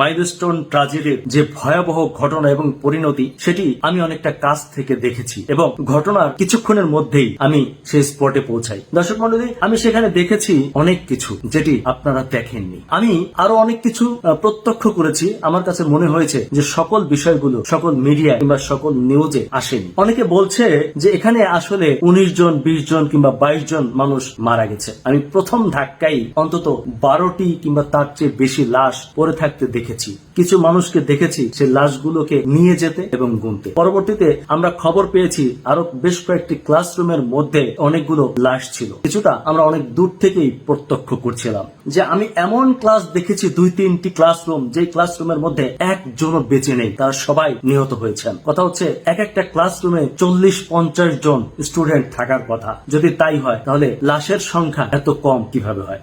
Milestone ট্রাজেডির যে ভয়াবহ ঘটনা এবং পরিণতি, সেটি আমি অনেকটা কাছ থেকে দেখেছি এবং ঘটনার কিছুক্ষণের মধ্যেই আমি সেই স্পটে পৌঁছাই। দর্শক মন্ডলী আমি সেখানে দেখেছি অনেক কিছু যেটি আপনারা দেখেননি। আমি আরও অনেক কিছু প্রত্যক্ষ করেছি। আমার কাছে মনে হয়েছে যে সকল বিষয়গুলো সকল মিডিয়া কিংবা সকল নিউজে আসেনি। অনেকে বলছে যে এখানে আসলে উনিশ জন, বিশ জন কিংবা বাইশ জন মানুষ মারা গেছে। আমি প্রথম ধাক্কাই অন্তত বারোটি কিংবা তার চেয়ে বেশি লাশ পড়ে থাকতে দেখেছি। কিছু মানুষকে দেখেছি সে লাশগুলোকে নিয়ে যেতে এবং গুনতে। পরবর্তীতে আমরা খবর পেয়েছি আরও বেশ কয়েকটি ক্লাসরুমের মধ্যে অনেকগুলো লাশ ছিল। কিছুটা আমরা অনেক দূর থেকেই প্রত্যক্ষ করছিলাম যে আমি এমন ক্লাস দেখেছি দুই তিনটি ক্লাসরুম যে ক্লাসরুমের মধ্যে একজনও বেঁচে নেই, তারা সবাই নিহত হয়েছেন। কথা হচ্ছে, এক একটা ক্লাসরুমে চল্লিশ পঞ্চাশ জন স্টুডেন্ট থাকার কথা। যদি তাই হয়, তাহলে লাশের সংখ্যা এত কম কীভাবে হয়?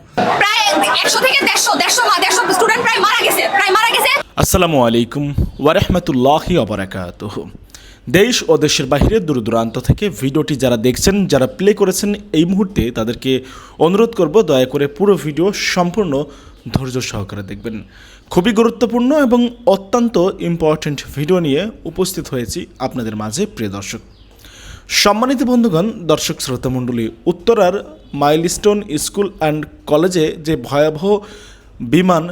একশো থেকে দেড়শো দেড়শো দেড়শো স্টুডেন্ট প্রায় মারা গেছে, প্রায় মারা গেছে। আসসালামু আলাইকুম ওয়ারহমতুল্লাহি অবরাকাতুহ দেশ ও দেশের বাহিরে দূর দূরান্ত থেকে ভিডিওটি যারা দেখছেন, যারা প্লে করেছেন, এই মুহূর্তে তাদেরকে অনুরোধ করব, দয়া করে পুরো ভিডিও সম্পূর্ণ ধৈর্য সহকারে দেখবেন। খুবই গুরুত্বপূর্ণ এবং অত্যন্ত ইম্পর্ট্যান্ট ভিডিও নিয়ে উপস্থিত হয়েছি আপনাদের মাঝে, প্রিয় দর্শক। সম্মানিত বন্ধুগণ, দর্শক শ্রোতা মণ্ডলী, উত্তরার মাইলস্টোন স্কুল অ্যান্ড কলেজে যে ভয়াবহ বিমান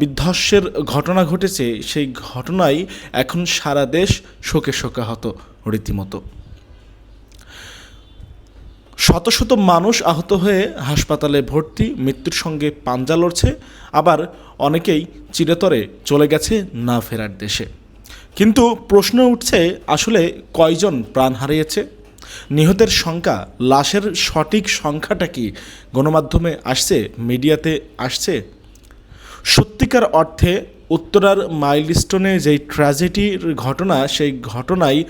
বিধ্বস্তের ঘটনা ঘটেছে, সেই ঘটনায় এখন সারা দেশ শোকে শোকাহত রীতিমতো। শত শত মানুষ আহত হয়ে হাসপাতালে ভর্তি, মৃত্যুর সঙ্গে পাঞ্জা লড়ছে, আবার অনেকেই চিরতরে চলে গেছে না ফেরার দেশে। কিন্তু প্রশ্ন উঠছে, আসলে কয়জন প্রাণ হারিয়েছে? নিহতের সংখ্যা, লাশের সঠিক সংখ্যাটা কি গণমাধ্যমে আসছে, মিডিয়াতে আসছে? সত্যিকার অর্থে উত্তরার মাইলস্টোনে যেই ট্র্যাজেডির ঘটনা, সেই ঘটনায়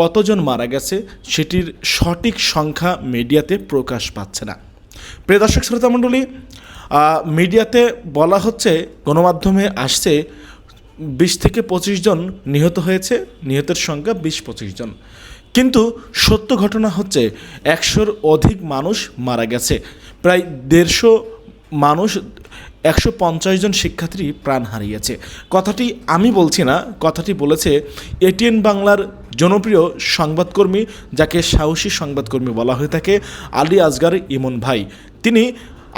কতজন মারা গেছে, সেটির সঠিক সংখ্যা মিডিয়াতে প্রকাশ পাচ্ছে না। প্রিয় দর্শক শ্রোতামণ্ডলী মিডিয়াতে বলা হচ্ছে, গণমাধ্যমে আসছে বিশ থেকে পঁচিশ জন নিহত হয়েছে, নিহতের সংখ্যা বিশ পঁচিশ জন। কিন্তু সত্য ঘটনা হচ্ছে, একশোর অধিক মানুষ মারা গেছে। প্রায় দেড়শো মানুষ, একশো পঞ্চাশ জন শিক্ষার্থী প্রাণ হারিয়েছে। কথাটি আমি বলছি না, কথাটি বলেছে এটিএন বাংলার জনপ্রিয় সংবাদকর্মী, যাকে সাহসী সংবাদকর্মী বলা হয়ে থাকে, আলী আজগার ইমন ভাই। তিনি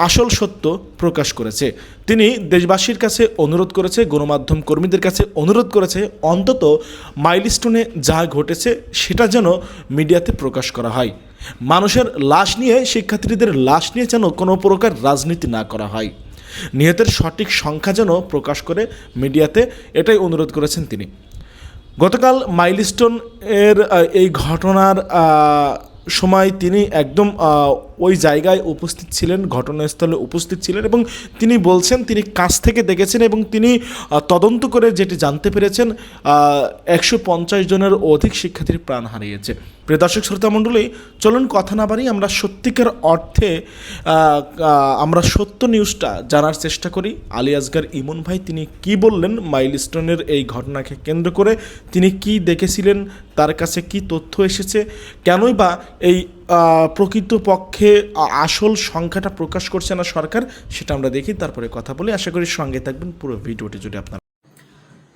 আসল সত্য প্রকাশ করেছে। তিনি দেশবাসীর কাছে অনুরোধ করেছে, গণমাধ্যম কর্মীদের কাছে অনুরোধ করেছে, অন্তত মাইলস্টোনে যা ঘটেছে সেটা যেন মিডিয়াতে প্রকাশ করা হয়। মানুষের লাশ নিয়ে, শিক্ষার্থীদের লাশ নিয়ে যেন কোনো প্রকার রাজনীতি না করা হয়। নিহতের সঠিক সংখ্যা যেন প্রকাশ করে মিডিয়াতে, এটাই অনুরোধ করেছেন তিনি। গতকাল মাইলস্টোন এর এই ঘটনার সময় তিনি একদম ওই জায়গায় উপস্থিত ছিলেন, ঘটনাস্থলে উপস্থিত ছিলেন এবং তিনি বলছেন, তিনি কাছ থেকে দেখেছেন এবং তিনি তদন্ত করে যেটি জানতে পেরেছেন একশো পঞ্চাশ জনের অধিক শিক্ষার্থীর প্রাণ হারিয়েছে। প্রিয় দর্শক শ্রোতা মণ্ডলী, চলুন কথা না বাড়ি আমরা সত্যিকার অর্থে আমরা সত্য নিউজটা জানার চেষ্টা করি। আলী আসগার ইমন ভাই, তিনি কি বললেন মাইলস্টোনের এই ঘটনাকে কেন্দ্র করে তিনি কি দেখেছিলেন, তার কাছে কি তথ্য এসেছে, কেনই বা এই প্রকৃতপক্ষে আসল সংখ্যাটা প্রকাশ করছে না সরকার, সেটা আমরা দেখি, তারপরে কথা বলি। আশা করি সঙ্গে থাকবেন পুরো ভিডিওটি যদি আপনার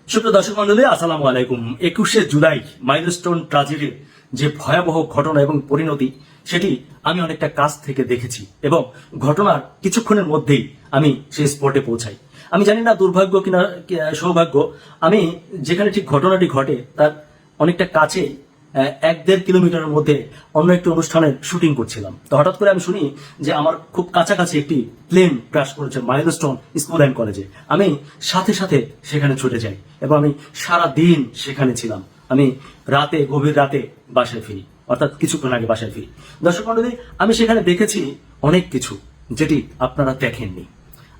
সুপ্রিয় দর্শক মন্ডলী, আসসালামু আলাইকুম। একুশে জুলাই, মাইলস্টোন ট্রাজেডির যে ভয়াবহ ঘটনা এবং পরিণতি, সেটি আমি অনেকটা কাছ থেকে দেখেছি এবং ঘটনার কিছুক্ষণের মধ্যেই আমি সেই স্পটে পৌঁছাই। আমি জানি না দুর্ভাগ্য কিনা সৌভাগ্য। আমি যেখানে ঠিক ঘটনাটি ঘটে, তার অনেকটা কাছে এক দেড় কিলোমিটারের মধ্যে অন্য একটি অনুষ্ঠানের শুটিং করছিলাম। তো হঠাৎ করে আমি শুনি যে আমার খুব কাছাকাছি একটি প্লেন ক্রাশ করেছে মাইলস্টোন স্কুল অ্যান্ড কলেজে। আমি সাথে সাথে সেখানে ছুটে যাই এবং আমি সারা দিন সেখানে ছিলাম। আমি রাতে, গভীর রাতে বাসায় ফিরি, অর্থাৎ কিছুক্ষণ আগে বাসায় ফিরি। দর্শক মন্ডলী আমি সেখানে দেখেছি অনেক কিছু যেটি আপনারা দেখেননি।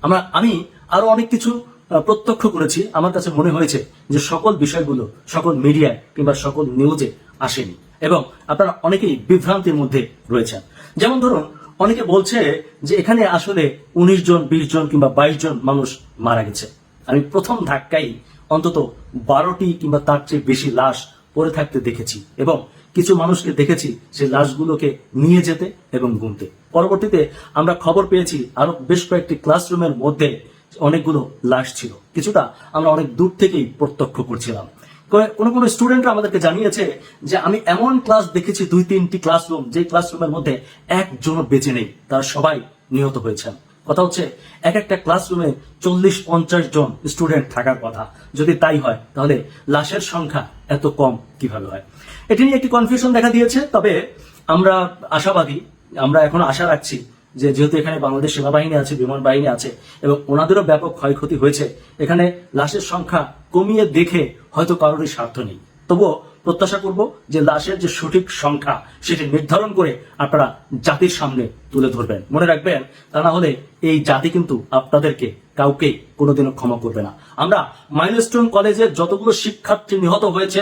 আমরা, আমি আরও অনেক কিছু প্রত্যক্ষ করেছি। আমার কাছে মনে হয়েছে যে সকল বিষয়গুলো, সকল মিডিয়ায় কিংবা সকল নিউজে আসেনি। এবং আপনারা অনেকেই বিভ্রান্তির মধ্যে রয়েছেন। যেমন ধরুন, অনেকে বলছে যে এখানে আসলে উনিশ জন, বিশ জন কিংবা বাইশ জন মানুষ মারা গেছে। আমি প্রথম ধাক্কাই অন্তত বারোটি কিংবা তার চেয়ে বেশি লাশ পড়ে থাকতে দেখেছি এবং কিছু মানুষকে দেখেছি সেই লাশগুলোকে নিয়ে যেতে এবং গুনতে। পরবর্তীতে আমরা খবর পেয়েছি আরও বেশ কয়েকটি ক্লাসরুমের মধ্যে অনেকগুলো লাশ ছিল। কিছুটা আমরা অনেক দূর থেকেই প্রত্যক্ষ করছিলাম। কোনো কোনো স্টুডেন্টরা আমাদেরকে জানিয়েছে যে আমি এমন ক্লাস দেখেছি, দুই, তিনটি ক্লাসরুম, যে ক্লাসরুমের মধ্যে একজনও বেঁচে নেই, তারা সবাই নিহত হয়েছেন। কথা হচ্ছে, এক একটা ক্লাসরুমে চল্লিশ, পঞ্চাশ জন স্টুডেন্ট থাকার কথা। যদি তাই হয়, তাহলে লাশের সংখ্যা এত কম কীভাবে হয়? এটি নিয়ে একটি কনফিউশন দেখা দিয়েছে, তবে আমরা আশাবাদী, আমরা এখন আশা রাখছি যে যেহেতু এখানে বাংলাদেশ সেনাবাহিনী আছে, বিমান বাহিনী আছে, এবং ওনাদেরও ব্যাপক ক্ষয়ক্ষতি হয়েছে, এখানে লাশের সংখ্যা কমিয়ে দেখে হয়তো কারোরই স্বার্থ নেই। তবুও প্রত্যাশা করব যে লাশের যে সঠিক সংখ্যা, সেটি নির্ধারণ করে আপনারা জাতির সামনে তুলে ধরবেন। মনে রাখবেন, তা না হলে এই জাতি কিন্তু আপনাদেরকে কাউকে কোনোদিনও ক্ষমা করবে না। আমরা মাইলস্টোন কলেজের যতগুলো শিক্ষার্থী নিহত হয়েছে,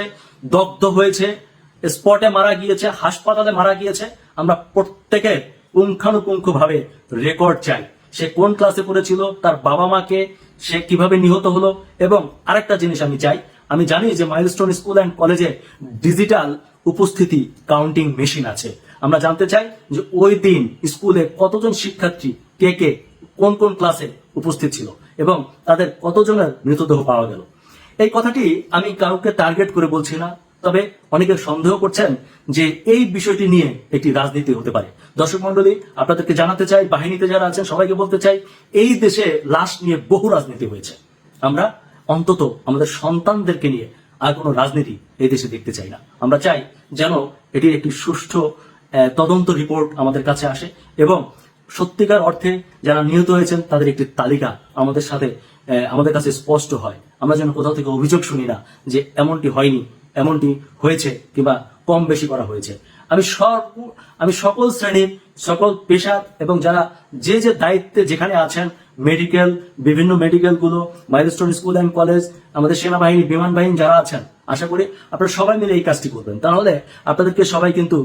দগ্ধ হয়েছে, স্পটে মারা গিয়েছে, হাসপাতালে মারা গিয়েছে, আমরা প্রত্যেকে পুঙ্খানুপুঙ্খ ভাবে রেকর্ড চাই। সে কোন ক্লাসে পড়েছিল, তার বাবা মাকে সে কীভাবে নিহত হলো এবং আরেকটা জিনিস আমি চাই, আমি জানি যে মাইলস্টোন স্কুল অ্যান্ড কলেজে ডিজিটাল উপস্থিতি কাউন্টিং মেশিন আছে। আমরা জানতে চাই যে ওই দিন স্কুলে কতজন শিক্ষার্থী কে কে কোন কোন ক্লাসে উপস্থিত ছিল এবং তাদের কতজনের মৃতদেহ পাওয়া গেল। এই কথাটি আমি কাউকে টার্গেট করে বলছি না। তবে অনেকে সন্দেহ করছেন যে এই বিষয়টি নিয়ে একটি রাজনীতি হতে পারে। দর্শক মন্ডলী আপনাদেরকে জানাতে চাই, বাহিনীতে যারা আছেন, সবাইকে বলতে চাই, এই দেশে লাশ নিয়ে বহু রাজনীতি হয়েছে। আমরা অন্তত আমাদের সন্তানদেরকে নিয়ে আর কোনো রাজনীতি এই দেশে দেখতে চাই না। আমরা চাই যেন এটির একটি সুষ্ঠু তদন্ত রিপোর্ট আমাদের কাছে আসে এবং সত্যিকার অর্থে যারা নিহত হয়েছেন, তাদের একটি তালিকা আমাদের সাথে আমাদের কাছে স্পষ্ট হয়। আমরা যেন কোথাও থেকে অভিযোগ শুনি না যে এমনটি হয়নি। এমনটি হয়েছে কিংবা কম বেশি করা হয়েছে। আমি সব, আমি সকল শ্রেণির, সকল পেশা এবং যারা যে যে দায়িত্বে যেখানে আছেন মেডিকেল বিভিন্ন মেডিকেলগুলো মাইলস্টোন স্কুল অ্যান্ড কলেজ আমাদের সেনাবাহিনী বিমান বাহিনী যারা আছেন, আশা করি আপনারা সবাই মিলে এই কাজটি করবেন। তাহলে আপনাদেরকে সবাই কিন্তু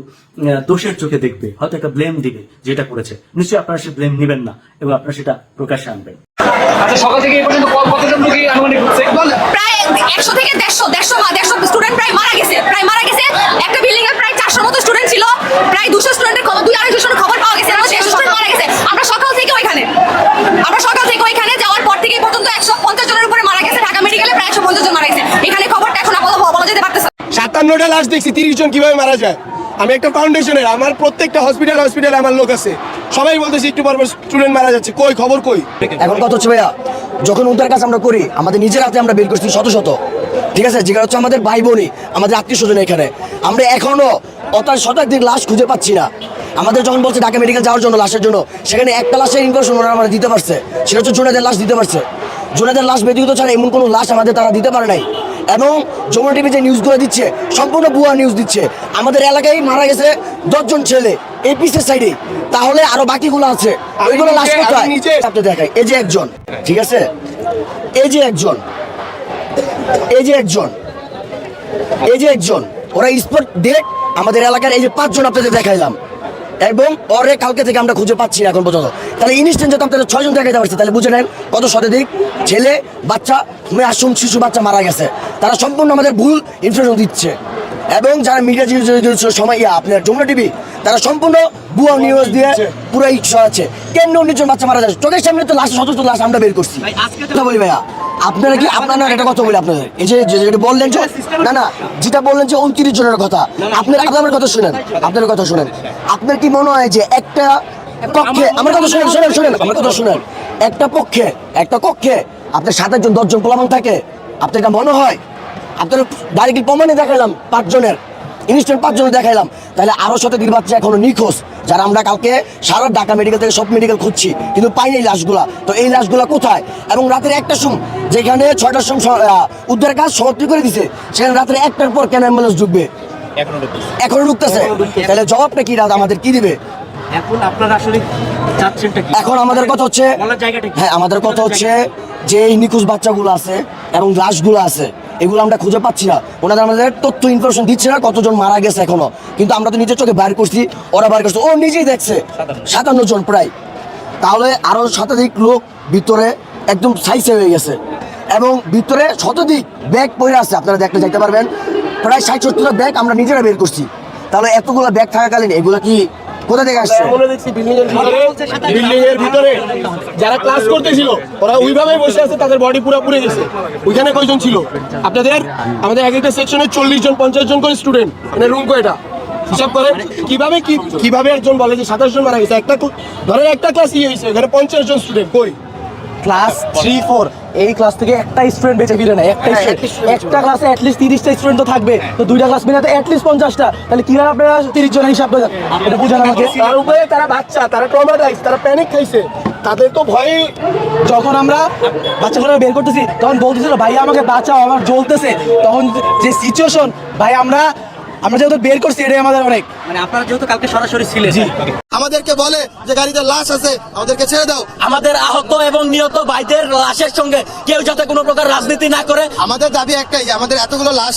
দোষের চোখে দেখবে, হয়তো একটা ব্লেম দিবে যেটা করেছে। নিশ্চয়ই আপনারা সে ব্লেম নেবেন না এবং আপনারা সেটা প্রকাশ্যে আনবেন। আচ্ছা সকাল থেকে এই পর্যন্ত ক- কতজন রোগী আনুমানিক হচ্ছে প্রায় একশো থেকে দেড়শো দেড়শো দেড়শো স্টুডেন্ট প্রায় মারা গেছে প্রায় মারা গেছে একটা বিল্ডিং এ প্রায় চারশোর মতো স্টুডেন্ট ছিল প্রায় দুশো স্টুডেন্টের খবর দুই আড়াইশো জনের খবর পাওয়া গেছে দেড়শো স্টুডেন্ট মারা গেছে আমরা সকাল থেকে ওইখানে আমরা সকাল থেকে ওইখানে যাওয়ার পর থেকে এই পর্যন্ত একশো পঞ্চাশ জনের উপরে মারা গেছে ঢাকা মেডিকেলে প্রায় একশো পঞ্চাশ জন মারা গেছে এখানে খবরটা এখন আপাতত বলা যেতে পারতেছে না। সাতান্নটা লাশ দেখছি তিরিশ জন কীভাবে মারা যায়। আমি একটা ফাউন্ডেশনের আমার প্রত্যেকটা হসপিটাল হসপিটালে আমার লোক আছে। সবাই বলতেছি একটু পর স্টুডেন্ট মারা যাচ্ছে, কই, খবর কই? এখন কত হচ্ছে ভাইয়া, যখন উদ্ধার কাজ আমরা করি, আমাদের নিজের হাতে আমরা বের করছি শত শত। ঠিক আছে? যেটা হচ্ছে আমাদের ভাই বোনই, আমাদের আত্মীয় স্বজন এখানে। আমরা এখনও অত শতাধিক লাশ খুঁজে পাচ্ছি না। আমাদের যখন বলছে ঢাকা মেডিকেল যাওয়ার জন্য লাশের জন্য, সেখানে একটা লাশের ইনফরমেশন ওনারা আমরা দিতে পারছে। সেটা হচ্ছে জোনাদের লাশ দিতে পারছে। জোনাদের লাশ ব্যতীত ছাড়া এমন কোনো লাশ আমাদের তারা দিতে পারে নাই। এবং যমুনা টিভি যে নিউজগুলো দিচ্ছে সম্পূর্ণ ভুয়া নিউজ দিচ্ছে। আমাদের এলাকায় মারা গেছে দশজন ছেলে এই পিসের সাইডে তাহলে আরও বাকিগুলো আছে। ওইগুলো নিজে- কোথায়? আপনি দেখাই। এই যে একজন ঠিক আছে? এই যে একজন এই যে একজন এই যে একজন ওরা স্পট ডিরেক্ট আমাদের এলাকার এই যে পাঁচজন আপনাদের দেখাইলাম। এবং ওরে কালকে থেকে আমরা খুঁজে পাচ্ছি না এখন পর্যন্ত। তাহলে ইনস্ট্যান্ট যত আপনাদের ছয়জন দেখাইতে পারছি তাহলে বুঝে নেন কত শতাধিক ছেলে, বাচ্চা মাসুম শিশু, বাচ্চা মারা গেছে। তারা সম্পূর্ণ আমাদের ভুল ইনফরমেশন দিচ্ছে। এবং যারা মিডিয়া সময় ইয়া আপনার যমুনা টিভি তারা সম্পূর্ণ ভুয়া নিউজ দিয়ে পুরো ইচ্ছা আছে। কেন উনিশ জন বাচ্চা মারা যাচ্ছে চোখের সামনে তো লাশ শত শত লাশ আমরা বের করছি। কথা বলি ভাইয়া আপনারা কি আপনারা একটা কথা বলি আপনাদের। এই যে যেটা বললেন যে না না যেটা বললেন যে উনত্রিশ জনের কথা। আপনার আপনার কথা শুনেন। আপনার কথা শুনেন। আপনার কি মনে হয় যে একটা পক্ষে আমার কথা শুনেন শুনেন শুনেন আমার কথা শুনেন। একটা পক্ষে একটা কক্ষে আপনার সাত আটজন দশজন পোলামান থাকে। আপনার এটা মনে হয়? আপনার ডাইরেক্টলি প্রমাণে দেখালাম পাঁচজনের। ইনস্ট্যান্ট পাঁচজনের দেখাইলাম। তাহলে আরও শতাধিক বাচ্চা এখনও নিখোঁজ যারা আমরা কালকে সারা ঢাকা মেডিকেল থেকে সব মেডিকেল খুঁজছি কিন্তু পাইনি এই লাশগুলা। তো এই লাশগুলা কোথায়? এবং রাতের একটা সময় যেখানে ছয়টার সময় উদ্ধার কাজ সমাপ্তি করে দিছে সেখানে রাতের একটার পর কেন অ্যাম্বুলেন্স ঢুকবে? এখনও ঢুকতেছে। তাহলে জবাবটা কি রাত আমাদের কি দিবে? এখন আপনারা আসলে এখন আমাদের কথা হচ্ছে? হ্যাঁ আমাদের কথা হচ্ছে যে এই নিখোঁজ বাচ্চাগুলো আছে এবং লাশগুলো আছে। এগুলো আমরা খুঁজে পাচ্ছি না। ওনাদের আমাদের তথ্য ইনফরমেশন দিচ্ছে না কতজন মারা গেছে এখনও। কিন্তু আমরা তো নিজের চোখে বাইর করছি ওরা বাইর করছে। ও নিজেই দেখছে। সাতান্ন। জন প্রায়। তাহলে আরও শতাধিক লোক ভিতরে একদম সাইসে হয়ে গেছে। এবং ভিতরে শতাধিক ব্যাগ পড়ে আছে আপনারা দেখতে দেখতে পারবেন। প্রায় ষাট সত্তর ব্যাগ আমরা নিজেরা বের করছি। তাহলে এতগুলো ব্যাগ থাকাকালীন এগুলো কি কোথা থেকে আসছে? আমরা দেখছি বিল্ডিং এর ভিতরে বিল্ডিং এর ভিতরে যারা ক্লাস করতেছিল ওরা ওইভাবে বসে আছে তাদের বডি পুরো পুড়ে গেছে। ওইখানে কয়জন ছিল? আপনাদের আমাদের এক একটা সেকশনে চল্লিশ জন পঞ্চাশ জন করে স্টুডেন্ট মানে রুম কয়টা? হিসাব করেন কীভাবে কি কীভাবে একজন বলে যে সাতাশ জন মারা গেছে? একটা ধরেন একটা ক্লাস ইয়ে হয়েছে এখানে পঞ্চাশ জন স্টুডেন্ট কই? Class three four. এই ক্লাস থেকে একটা স্টুডেন্ট বেঁচে ফিরে না একটা স্টুডেন্ট একটা ক্লাসে অ্যাটলিস্ট তিরিশটা স্টুডেন্ট তো থাকবে। তো দুইটা ক্লাস মিলাতে অ্যাটলিস্ট পঞ্চাশটা। তাহলে কীভাবে আপনারা তিরিশ জনের হিসাব এটা বুঝান আমাকে। তার উপরে তারা বাচ্চা তারা ট্রমাটাইজ তারা প্যানিক খাইছে। তাদের তো ভয়ে। যখন আমরা বাচ্চাগুলো বের করতেছি তখন বলতেছিল ভাই আমাকে বাঁচাও আমার জ্বলতেছে। তখন যে সিচুয়েশন ভাই আমরা আমরা যেহেতু বের করছি এটাই আমাদের অনেক। মানে আপনারা যেহেতু কালকে সরাসরি ছিলেন। আমাদেরকে বলে যে গাড়িতে লাশ আছে আমাদেরকে ছেড়ে দাও। আমাদের আহত এবং নিহত ভাইদের লাশের সঙ্গে কেউ যাতে কোনো প্রকার রাজনীতি না করে। আমাদের দাবি একটাই যে আমাদের এতগুলো লাশ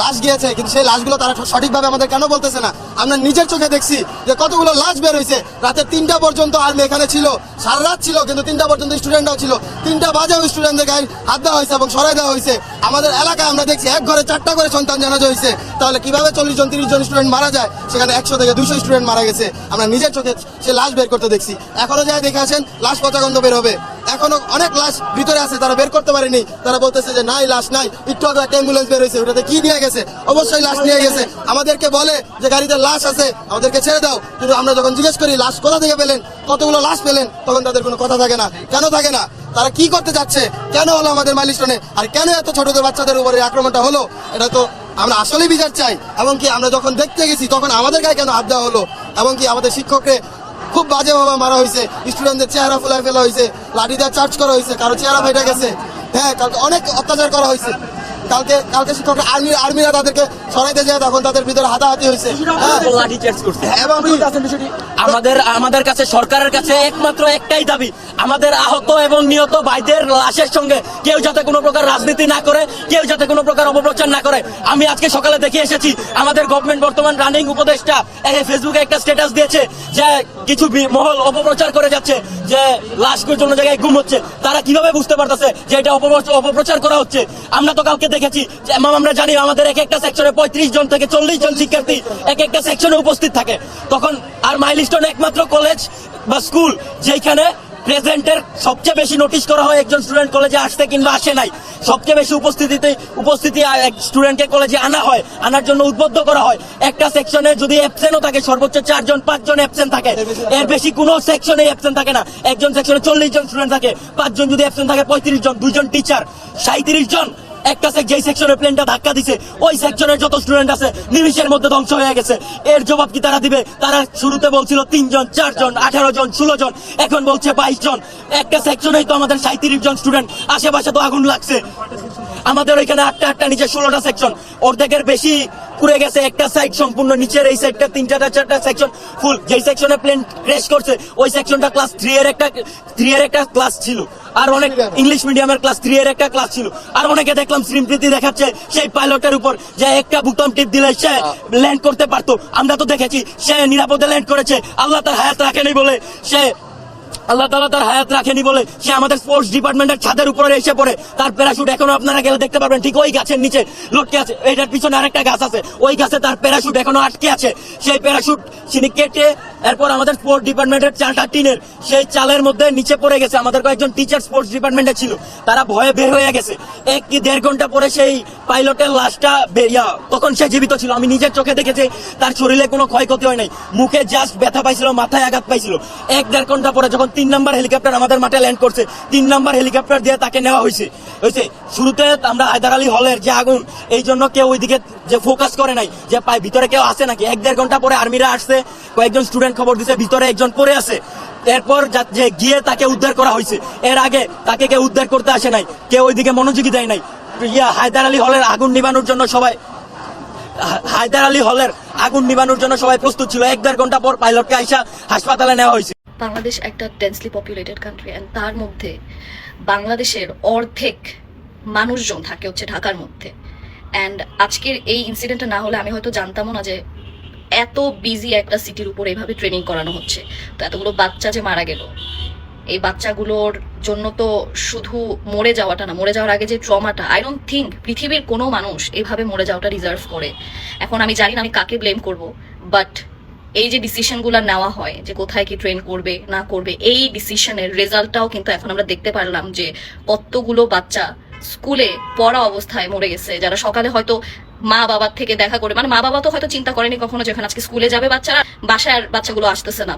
লাশ গিয়েছে কিন্তু সেই লাশগুলো তারা সঠিকভাবে আমাদের কেন বলতেছে না? আমরা নিজের চোখে দেখছি যে কতগুলো লাশ বের হয়েছে। রাতে তিনটা পর্যন্ত আর্মি এখানে ছিল সারা রাত ছিল কিন্তু তিনটা পর্যন্ত স্টুডেন্টরাও ছিল। তিনটা বাজে ওই স্টুডেন্টদের গায়ে হাত দেওয়া হয়েছে এবং সরাই দেওয়া হয়েছে। আমাদের এলাকায় আমরা দেখছি এক ঘরে চারটা করে সন্তান জানাজা হয়েছে। তাহলে কীভাবে চল্লিশ জন তিরিশ জন স্টুডেন্ট মারা যায়? সেখানে একশো থেকে দুশো স্টুডেন্ট মারা গেছে। আমরা নিজের চোখে সে লাশ বের করতে দেখছি। এখনও যায় দেখে আসেন, লাশ পচা গন্ধ বের হবে। এখনও অনেক লাশ ভিতরে আছে, তারা বের করতে পারেনি। তারা বলতেছে যে, নাই, লাশ নাই। একটু আগে একটা অ্যাম্বুলেন্স বের হয়েছে, ওটাতে কি নিয়ে গেছে? অবশ্যই লাশ নিয়ে গেছে। আমাদেরকে বলে যে, গাড়িতে লাশ আছে, আমাদেরকে ছেড়ে দাও। কিন্তু আমরা যখন জিজ্ঞেস করি, লাশ কোথা থেকে পেলেন? কতগুলো লাশ পেলেন? তখন তাদের কোনো কথা থাকে না। কেন থাকে না? তারা কি করতে যাচ্ছে? কেন হলো আমাদের মাইলিস্টনে? আর কেন এত ছোটদের বাচ্চাদের উপরে আক্রমণটা হলো? এটা তো আমরা আসলে বিচার চাই, এবং কি আমরা যখন দেখতে গেছি, তখন আমাদের গায়ে কেন হাত দেওয়া হলো? এবং কি আমাদের শিক্ষককে খুব বাজেভাবে মারা হয়েছে স্টুডেন্টদের চেহারা ফুলায় ফেলা হয়েছে, লাঠি দিয়ে চার্জ করা হয়েছে, কারও চেহারা ফেটে গেছে। হ্যাঁ কালকে অনেক অত্যাচার করা হয়েছে। কালকে কালকে শিক্ষক আর্মি আর্মিরা তাদেরকে সরাইতে যায় তখন তাদের ভিতরে হাতাহাতি হয়েছে। হ্যাঁ। লাঠি চার্জ করছে। এবং আমাদের আমাদের কাছে সরকারের কাছে একমাত্র একটাই দাবি আমাদের আহত এবং নিহত ভাইদের লাশের সঙ্গে কেউ যাতে কোনো প্রকার রাজনীতি না করে কেউ যাতে কোনো প্রকার অপপ্রচার না করে। আমি আজকে সকালে দেখে এসেছি আমাদের গভর্নমেন্ট বর্তমান রানিং উপদেষ্টা ফেসবুকে একটা স্ট্যাটাস দিয়েছে যে কিছু মহল অপপ্রচার করে যাচ্ছে। যে লাশ করে অন্য জায়গায় গুম হচ্ছে, তারা কীভাবে বুঝতে পারতেছে যে এটা অপপ্রচার করা হচ্ছে? আমরা তো কালকে দেখেছি আমরা জানি আমাদের এক একটা সেকশনে পঁয়ত্রিশ জন থেকে চল্লিশ জন শিক্ষার্থী এক একটা সেকশনে উপস্থিত থাকে। তখন আর মাইলস্টোন একমাত্র কলেজ বা স্কুল যেখানে প্রেজেন্টের সবচেয়ে বেশি নোটিশ করা হয় একজন স্টুডেন্ট কলেজে আসতে কিংবা আসে নাই। সবচেয়ে বেশি উপস্থিতিতে, উপস্থিতি এক স্টুডেন্টকে কলেজে আনা হয়, আনার জন্য উদ্বুদ্ধ করা হয়। একটা সেকশনে যদি অ্যাবসেন্টও থাকে, সর্বোচ্চ চারজন, পাঁচজন অ্যাবসেন্ট থাকে। এর বেশি কোনো সেকশনে অ্যাবসেন্ট থাকে না। একজন সেকশনে চল্লিশ জন স্টুডেন্ট থাকে, পাঁচজন যদি অ্যাবসেন্ট থাকে, পঁয়ত্রিশ জন দুজন টিচার সাঁত্রিশ জন। একটা সেক যেই সেকশনে প্লেনটা ধাক্কা দিছে ওই সেকশনের যত স্টুডেন্ট আছে নিমিশের মধ্যে ধ্বংস হয়ে গেছে। এর জবাব কি তারা দিবে? তারা শুরুতে বলছিল তিনজন চারজন আঠারো জন ষোলো জন এখন বলছে বাইশ জন। একটা সেকশনেই তো আমাদের সাঁত্রিশ জন স্টুডেন্ট আশেপাশে তো আগুন লাগছে। আমাদের ওইখানে আটটা আটটা নিচে ষোলোটা সেকশন অর্ধেকের বেশি পুড়ে গেছে একটা সাইড সম্পূর্ণ নিচের এই সাইডটা তিনটা চারটা সেকশন ফুল যেই সেকশনে প্লেন ক্রেশ করছে ওই সেকশনটা ক্লাস থ্রি এর একটা থ্রি এর একটা ক্লাস ছিল। আর অনেক ইংলিশ মিডিয়ামের ক্লাস থ্রি এর একটা ক্লাস ছিল। আর অনেকে দেখলাম স্মৃতি দেখাচ্ছে সেই পাইলটের উপর যে একটা বুতাম টিপ দিলে সে ল্যান্ড করতে পারতো। আমরা তো দেখেছি, সে নিরাপদে ল্যান্ড করেছে। আল্লাহ তার হায়াত রাখেনি বলে সে আল্লাহ তালা তার হায়াত রাখেনি বলে সে আমাদের স্পোর্টস ডিপার্টমেন্টের ছাদের উপরে এসে পড়ে। তার প্যারাশুট এখনও আপনারা গেলে দেখতে পারবেন। ঠিক ওই গাছের নিচে লটকে আছে। এটার পিছনে আরেকটা গাছ আছে। ওই গাছে তার প্যারাশুট এখনও আটকে আছে। সেই প্যারাশুট তিনি কেটে এরপর আমাদের স্পোর্টস ডিপার্টমেন্টের চালটা টিনের সেই চালের মধ্যে নিচে পড়ে গেছে। আমাদের কয়েকজন টিচার স্পোর্টস ডিপার্টমেন্টে ছিল। তারা ভয়ে বের হয়ে গেছে। এক কি দেড় ঘণ্টা পরে সেই পাইলটের লাশটা বেরিয়া তখন সে জীবিত ছিল। আমি নিজের চোখে দেখেছি, তার শরীরে কোনো ক্ষয়ক্ষতি হয় নাই। মুখে জাস্ট ব্যথা পাইছিল, মাথায় আঘাত পাইছিল। এক দেড় ঘণ্টা পরে যখন তিন নাম্বার হেলিকপ্টার আমাদের মাঠে ল্যান্ড করছে। তিন নাম্বার হেলিকপ্টার দিয়ে তাকে নেওয়া হয়েছে। হয়েছে। শুরুতে আমরা হায়দার আলী হলের যে আগুন, এই জন্য কেউ ওইদিকে যে ফোকাস করে নাই, যে পায়, ভিতরে কেউ আসে নাকি? এক দেড় ঘণ্টা পরে আর্মিরা আসছে, কয়েকজন স্টুডেন্ট খবর দিছে, ভিতরে একজন পড়ে আছে। এরপর যে গিয়ে তাকে উদ্ধার করা হয়েছে। এর আগে তাকে কেউ উদ্ধার করতে আসে নাই, কেউ ওইদিকে মনোযোগী দেয় নাই। ইয়া, হায়দার আলী হলের আগুন নিবানোর জন্য সবাই হায়দার আলী হলের আগুন নিবানোর জন্য সবাই প্রস্তুত ছিল। এক দেড় ঘণ্টা পর পাইলটকে আইসা হাসপাতালে নেওয়া হয়েছে। বাংলাদেশ একটা ডেন্সলি পপুলেটেড কান্ট্রি অ্যান্ড তার মধ্যে বাংলাদেশের অর্ধেক মানুষজন থাকে হচ্ছে ঢাকার মধ্যে। অ্যান্ড আজকের এই ইনসিডেন্টটা না হলে আমি হয়তো জানতামও না যে এত বিজি একটা সিটির উপর এইভাবে ট্রেনিং করানো হচ্ছে। তো এতগুলো বাচ্চা যে মারা গেল, এই বাচ্চাগুলোর জন্য তো শুধু মরে যাওয়াটা না, মরে যাওয়ার আগে যে ট্রমাটা আই ডোন্ট থিঙ্ক পৃথিবীর কোনো মানুষ এভাবে মরে যাওয়াটা রিজার্ভ করে। এখন আমি জানি না আমি কাকে ব্লেম করব বাট এই যে ডিসিশনগুলো নেওয়া হয়, যে কোথায় কি ট্রেন করবে, না করবে, এই ডিসিশনের রেজাল্টটাও কিন্তু এখন আমরা দেখতে পারলাম যে কতগুলো বাচ্চা স্কুলে পড়া অবস্থায় মরে গেছে। যারা সকালে হয়তো মা বাবার থেকে দেখা করে মানে মা বাবা তো হয়তো চিন্তা করেনি কখনো যখন আজকে স্কুলে যাবে বাচ্চারা, বাসায় বাচ্চাগুলো আসতেছে না।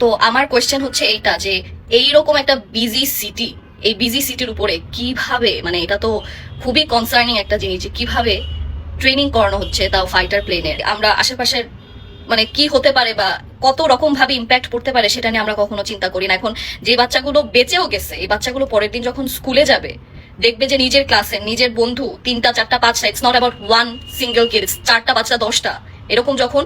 তো আমার কোয়েশ্চেন হচ্ছে এইটা যে এইরকম একটা বিজি সিটি এই বিজি সিটির উপরে কীভাবে মানে এটা তো খুবই কনসার্নিং একটা জিনিস যে কীভাবে ট্রেনিং করানো হচ্ছে তাও ফাইটার প্লেনের আমরা আশেপাশের মানে কি হতে পারে বা কত রকম ভাবে ইম্প্যাক্ট পড়তে পারে সেটা নিয়ে আমরা কখনো চিন্তা করি না। এখন যে বাচ্চাগুলো বেঁচেও গেছে, এই বাচ্চাগুলো পরের দিন যখন স্কুলে যাবে, দেখবে যে নিজের ক্লাসে নিজের বন্ধু তিনটা, চারটা, পাঁচটা it's not about one single kids চারটা বাচ্চা দশটা। এরকম যখন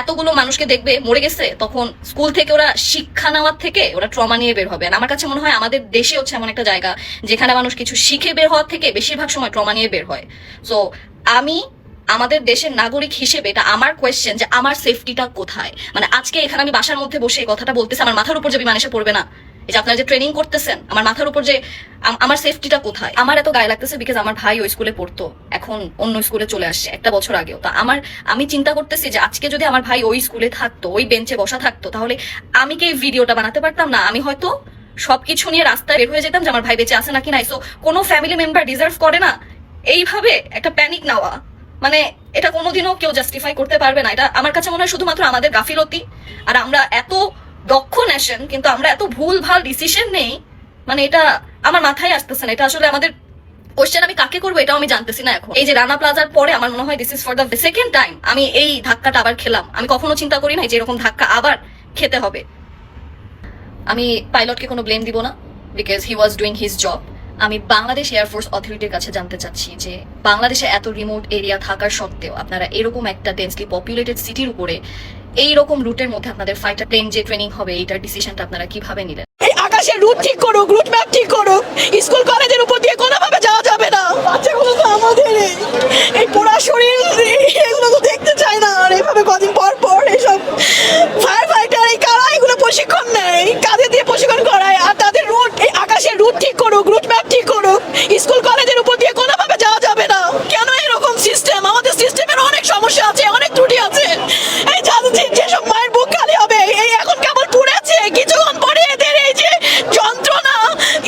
এতগুলো মানুষকে দেখবে মরে গেছে, তখন স্কুল থেকে ওরা শিক্ষা নেওয়ার থেকে ওরা ট্রমা নিয়ে বের হবে। আমার কাছে মনে হয় আমাদের দেশে হচ্ছে এমন একটা জায়গা, যেখানে মানুষ কিছু শিখে বের হওয়ার থেকে বেশিরভাগ সময় ট্রমা নিয়ে বের হয়। সো আমি আমাদের দেশের নাগরিক হিসেবে এটা আমার কোয়েশ্চেন যে আমার সেফটিটা কোথায়? মানে আজকে এখানে আমি বাসার মধ্যে বসে এই কথাটা বলতেছি, আমার মাথার উপর যে বিমান এসে পড়বে না। এই যে আপনারা যে ট্রেনিং করতেছেন, আমার মাথার উপর যে আম- আমার সেফটিটা কোথায়? আমার এত গায়ে লাগতেছে বিকজ আমার ভাই ওই স্কুলে পড়তো, এখন অন্য স্কুলে চলে আসছে একটা বছর আগেও। তা আমার, আমি চিন্তা করতেছি যে আজকে যদি আমার ভাই ওই স্কুলে থাকতো, ওই বেঞ্চে বসা থাকতো, তাহলে আমি কি এই ভিডিওটা বানাতে পারতাম? না, আমি হয়তো সবকিছু নিয়ে রাস্তায় বের হয়ে যেতাম যে আমার ভাই বেঁচে আছে নাকি নাই। সো কোনো ফ্যামিলি মেম্বার ডিজার্ভ করে না? এইভাবে একটা প্যানিক নেওয়া। মানে এটা কোনোদিনও কেউ জাস্টিফাই করতে পারবে না। এটা আমার কাছে মনে হয় শুধুমাত্র আমাদের গাফিলতি। আর আমরা এত দক্ষ নেশন কিন্তু আমরা এত ভুল ভালো ডিসিশন নেই মানে এটা আমার মাথায় আসতেছে না। এটা আসলে আমাদের কোশ্চেন আমি কাকে করব এটাও আমি জানতেছি না এখন। এই যে রানা প্লাজার পরে আমার মনে হয় this is for the second time আমি এই ধাক্কাটা আবার খেলাম। আমি কখনো চিন্তা করি না যে এরকম ধাক্কা আবার খেতে হবে। আমি পাইলটকে কোনো ব্লেম দিব না because he was doing his job আমি বাংলাদেশ এয়ারফোর্স অথরিটির কাছে জানতে চাচ্ছি যে বাংলাদেশে এত রিমোট এরিয়া থাকার সত্ত্বেও আপনারা এরকম একটা ডেন্সলি পপুলেটেড সিটির উপরে এই রকম রুটের মধ্যে আপনাদের ফাইটার প্লেন যে ট্রেনিং হবে, এইটার ডিসিশনটা আপনারা কীভাবে নিলেন? আকাশের রুট ঠিক করুক রুট ম্যাপ ঠিক করুক স্কুল কলেজের উপর দিয়ে কোনোভাবে যাওয়া যাবে না। বাচ্চাগুলো তো আমাদের এই পোড়া শরীর, এগুলো তো দেখতে চায় না। আর এভাবে কদিন পর পর এইসব ফায়ার ফাইটার এই কারা এগুলো প্রশিক্ষণ নেয়? কাঁধে দিয়ে প্রশিক্ষণ করায় আর তাদের রুট এই আকাশের রুট ঠিক করুক রুট ম্যাপ ঠিক করুক। স্কুল কলেজের উপর দিয়ে কোনোভাবে যাওয়া যাবে না কেন এরকম সিস্টেম আমাদের সিস্টেমের অনেক সমস্যা আছে অনেক ত্রুটি আছে এই যাদের যে- যেসব মায়ের বুক খালি হবে এই এখন কেবল পুড়েছে কিছুক্ষণ পরে এদের এই যে যন্ত্রণা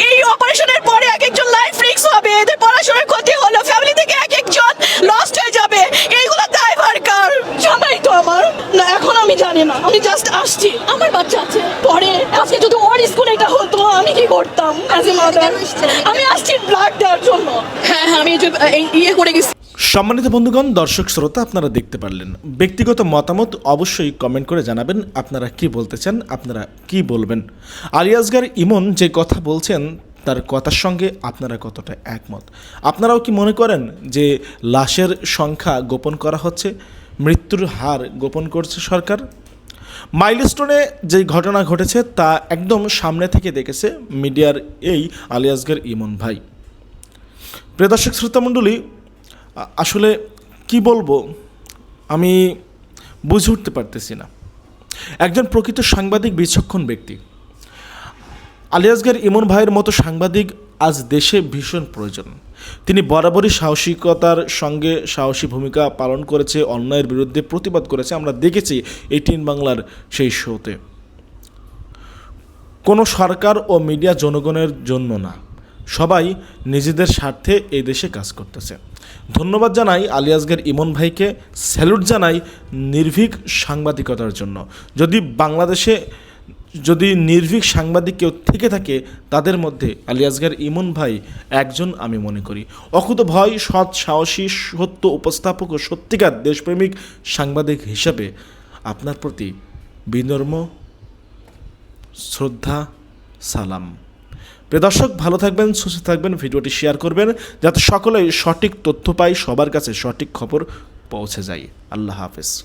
এই অপারেশনের পরে এক একজন লাইফ রিস্ক হবে এদের পড়াশোনার ক্ষতি হলো ফ্যামিলি থেকে এক একজন লস্ট হয়ে যাবে এইগুলো দায়ভার কার জানাই তো আমার না এখন আমি জানি না আমি জাস্ট আসছি আমার বাচ্চা আছে পরে আজকে যদি ওর স্কুলে এটা হতো আমি কি করতাম অ্যাজ এ মাদার আমি আসছি ব্লাড দেওয়ার জন্য হ্যাঁ হ্যাঁ আমি ইয়ে করে গেছি। সম্মানিত বন্ধুগণ, দর্শক শ্রোতা, আপনারা দেখতে পারলেন। ব্যক্তিগত মতামত অবশ্যই কমেন্ট করে জানাবেন, আপনারা কি বলতে চান, আপনারা কি বলবেন। আলিয়াসগার ইমন যে কথা বলছেন, তার কথার সঙ্গে আপনারা কতটা একমত? আপনারাও কি মনে করেন যে লাশের সংখ্যা গোপন করা হচ্ছে, মৃত্যুর হার গোপন করছে সরকার? মাইলস্টোনে যে ঘটনা ঘটেছে, তা একদম সামনে থেকে দেখেছে মিডিয়ার এই আলিয়াসগার ইমন ভাই। প্রিয় দর্শক, শ্রোতামণ্ডলী, আসলে কি বলব? আমি বুঝে উঠতে পারতেছি না। একজন প্রকৃত সাংবাদিক বিচক্ষণ ব্যক্তি। আলিয়াসগার ইমন ভাইয়ের মতো সাংবাদিক আজ দেশে ভীষণ প্রয়োজন। তিনি বরাবরই সাহসিকতার সঙ্গে সাহসী ভূমিকা পালন করেছে, অন্যায়ের বিরুদ্ধে প্রতিবাদ করেছে। আমরা দেখেছি এইটিন বাংলার সেই শোতে। কোনো সরকার ও মিডিয়া জনগণের জন্য না। সবাই নিজেদের স্বার্থে এই দেশে কাজ করতেছে। ধন্যবাদ জানাই আলিয়াসগের ইমন ভাইকে, স্যালুট জানাই নির্ভীক সাংবাদিকতার জন্য। যদি বাংলাদেশে, যদি নির্ভীক সাংবাদিক কেউ থেকে থাকে, তাদের মধ্যে আলিয়াসগার ইমন ভাই একজন আমি মনে করি। অকুত ভয়, সৎ সাহসী, সত্য উপস্থাপক ও সত্যিকার দেশপ্রেমিক সাংবাদিক হিসাবে আপনার প্রতি বিনর্ম, শ্রদ্ধা, সালাম। দর্শক, ভালো থাকবেন, সুস্থ থাকবেন, ভিডিওটি শেয়ার করবেন যাতে সকলেই সঠিক তথ্য পাই সবার কাছে সঠিক খবর পৌঁছে যায়। আল্লাহ হাফেজ।